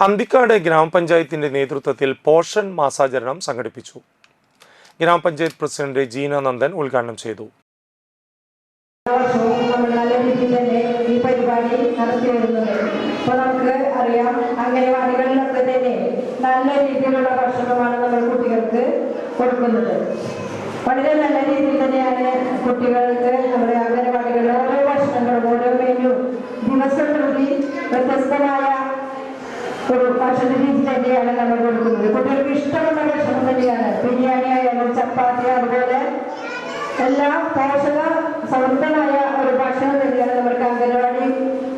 അന്തിക്കാട് ഗ്രാമപഞ്ചായത്തിന്റെ നേതൃത്വത്തിൽ പോഷൻ മാസാചരണം സംഘടിപ്പിച്ചു. ഗ്രാമപഞ്ചായത്ത് പ്രസിഡന്റ് ജീന നന്ദൻ ഉദ്ഘാടനം ചെയ്തു. ഈ പരിപാടി നമുക്ക് അറിയാം നല്ല നമ്മൾ കുട്ടികൾക്ക് കൊടുക്കുന്നത്. വളരെ നല്ല രീതിയിൽ തന്നെയാണ് കുട്ടികൾക്ക് നമ്മുടെ അംഗനവാടികളിൽ ഓരോ ഭക്ഷണങ്ങളും ഓരോ മെനു ദിവസം പ്രതി വ്യത്യസ്തമായ ഒരു ഭക്ഷണ രീതി തന്നെയാണ് നമ്മൾ കൊടുക്കുന്നത്. കുട്ടികൾക്ക് ഇഷ്ടമുള്ള ഭക്ഷണം തന്നെയാണ്. ബിരിയാണി ആയാലും ചപ്പാത്തി അതുപോലെ എല്ലാ പോഷക സമൃദ്ധമായ ഒരു ഭക്ഷണം തന്നെയാണ് നമ്മൾക്ക് അംഗനവാടി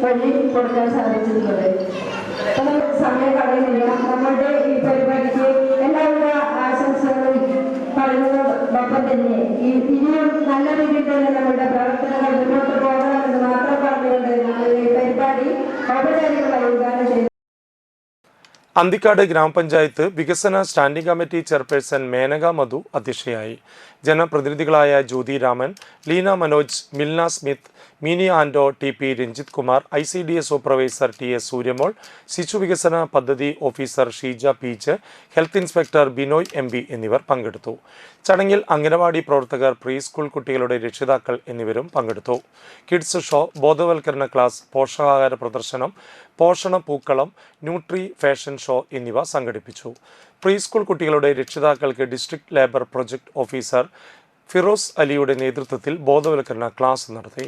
വഴി കൊടുക്കാൻ സാധിച്ചിട്ടുള്ളത്. അപ്പൊ നമുക്ക് സമയം കളയുന്നില്ല. നമ്മളുടെ ഈ പരിപാടിക്ക് എല്ലാവരുടെ ആശംസകളും പറയുന്നതോടൊപ്പം തന്നെ ഇനിയും നല്ല രീതിയിൽ തന്നെ നമ്മുടെ പ്രവർത്തനങ്ങൾ മുന്നോട്ട് പോകണമെന്ന് മാത്രം പറഞ്ഞുകൊണ്ട് നമ്മൾ ഈ പരിപാടി ഔപചാരികമായി ഉദ്ഘാടനം ചെയ്തു അന്തിക്കാട് ഗ്രാമപഞ്ചായത്ത് വികസന standing committee chairperson Menaka Madhu അധ്യക്ഷയായി. ജനപ്രതിനിധികളായ Jyothi Raman Leena Manoj Milna Smith Mini Anto T P Ranjith Kumar I C D S supervisor T S Suryamol ശിശു വികസന പദ്ധതി officer Sheeja peach health inspector Binoy M B എന്നിവർ പങ്കെടുത്തു. ചടങ്ങിൽ അംഗനവാടി പ്രവർത്തകർ pre school കുട്ടികളുടെ രക്ഷിതാക്കൾ എന്നിവരും പങ്കെടുത്തു. കിഡ്സ് ഷോ ബോധവൽക്കരണ ക്ലാസ് പോഷകാഹാര പ്രദർശനം പോഷണ പൂക്കളം ന്യൂട്രി ഫാഷൻ ഷോ എന്നിവ സംഘടിപ്പിച്ചു. പ്രീ സ്കൂൾ കുട്ടികളുടെ രക്ഷിതാക്കൾക്ക് district labour project officer Firoz അലിയുടെ നേതൃത്വത്തിൽ ബോധവൽക്കരണ ക്ലാസ് നടത്തി.